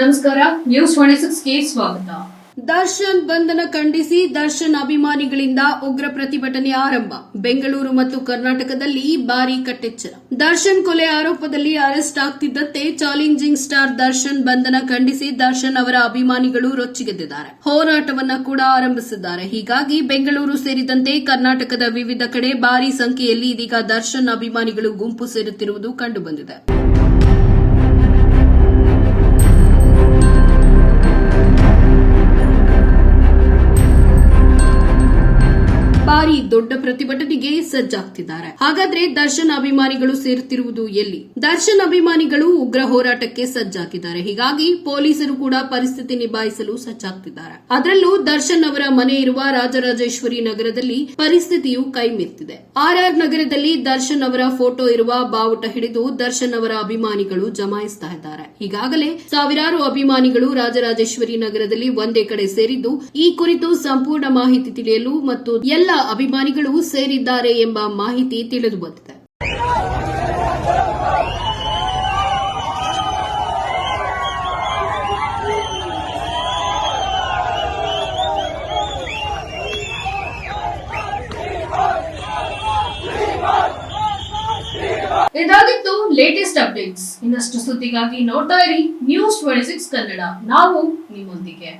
ನಮಸ್ಕಾರ news twenty ಸಿಕ್ಸ್ಗೆ ಸ್ವಾಗತ. ದರ್ಶನ್ ಬಂಧನ ಖಂಡಿಸಿ ದರ್ಶನ್ ಅಭಿಮಾನಿಗಳಿಂದ ಉಗ್ರ ಪ್ರತಿಭಟನೆ ಆರಂಭ. ಬೆಂಗಳೂರು ಮತ್ತು ಕರ್ನಾಟಕದಲ್ಲಿ ಭಾರಿ ಕಟ್ಟೆಚ್ಚರ. ದರ್ಶನ್ ಕೊಲೆ ಆರೋಪದಲ್ಲಿ ಅರೆಸ್ಟ್ ಆಗ್ತಿದ್ದಂತೆ ಚಾಲೆಂಜಿಂಗ್ ಸ್ಟಾರ್ ದರ್ಶನ್ ಬಂಧನ ಖಂಡಿಸಿ ದರ್ಶನ್ ಅವರ ಅಭಿಮಾನಿಗಳು ರೊಚ್ಚಿಗೆದ್ದಿದ್ದಾರೆ. ಹೋರಾಟವನ್ನ ಕೂಡ ಆರಂಭಿಸಿದ್ದಾರೆ. ಹೀಗಾಗಿ ಬೆಂಗಳೂರು ಸೇರಿದಂತೆ ಕರ್ನಾಟಕದ ವಿವಿಧ ಕಡೆ ಭಾರಿ ಸಂಖ್ಯೆಯಲ್ಲಿ ಇದೀಗ ದರ್ಶನ್ ಅಭಿಮಾನಿಗಳು ಗುಂಪು ಸೇರುತ್ತಿರುವುದು ಕಂಡುಬಂದಿದೆ. ಭಾರಿ ದೊಡ್ಡ ಪ್ರತಿಭಟನೆಗೆ ಸಜ್ಜಾಗ್ತಿದ್ದಾರೆ. ಹಾಗಾದ್ರೆ ದರ್ಶನ್ ಅಭಿಮಾನಿಗಳು ಸೇರುತ್ತಿರುವುದು ಎಲ್ಲಿ? ದರ್ಶನ್ ಅಭಿಮಾನಿಗಳು ಉಗ್ರ ಹೋರಾಟಕ್ಕೆ ಸಜ್ಜಾಗಿದ್ದಾರೆ ಹೀಗಾಗಿ ಪೊಲೀಸರು ಕೂಡ ಪರಿಸ್ಥಿತಿ ನಿಭಾಯಿಸಲು ಸಜ್ಜಾಗ್ತಿದ್ದಾರೆ. ಅದರಲ್ಲೂ ದರ್ಶನ್ ಅವರ ಮನೆ ಇರುವ ರಾಜರಾಜೇಶ್ವರಿ ನಗರದಲ್ಲಿ ಪರಿಸ್ಥಿತಿಯು ಕೈಮೀರ್ತಿದೆ. ಆರ್ ನಗರದಲ್ಲಿ ದರ್ಶನ್ ಅವರ ಫೋಟೋ ಇರುವ ಬಾವುಟ ಹಿಡಿದು ದರ್ಶನ್ ಅವರ ಅಭಿಮಾನಿಗಳು ಜಮಾಯಿಸ್ತಾ ಇದ್ದಾರೆ. ಈಗಾಗಲೇ ಸಾವಿರಾರು ಅಭಿಮಾನಿಗಳು ರಾಜರಾಜೇಶ್ವರಿ ನಗರದಲ್ಲಿ ಒಂದೇ ಕಡೆ ಸೇರಿದ್ದು, ಈ ಕುರಿತು ಸಂಪೂರ್ಣ ಮಾಹಿತಿ ತಿಳಿಯಲು ಮತ್ತು ಎಲ್ಲ ಅಭಿಮಾನಿಗಳು ಸೇರಿದ್ದಾರೆ ಎಂಬ ಮಾಹಿತಿ ತಿಳಿದು ಬಂದಿದೆ. ಇದಾಗಿತ್ತು ಲೇಟೆಸ್ಟ್ ಅಪ್ಡೇಟ್ಸ್ ಇನ್ನಷ್ಟು ಸುದ್ದಿಗಾಗಿ ನೋಡ್ತಾ ಇರಿ ನ್ಯೂಸ್ ಟ್ವೆಂಟಿ ಸಿಕ್ಸ್ ಕನ್ನಡ. ನಾವು ನಿಮ್ಮೊಂದಿಗೆ.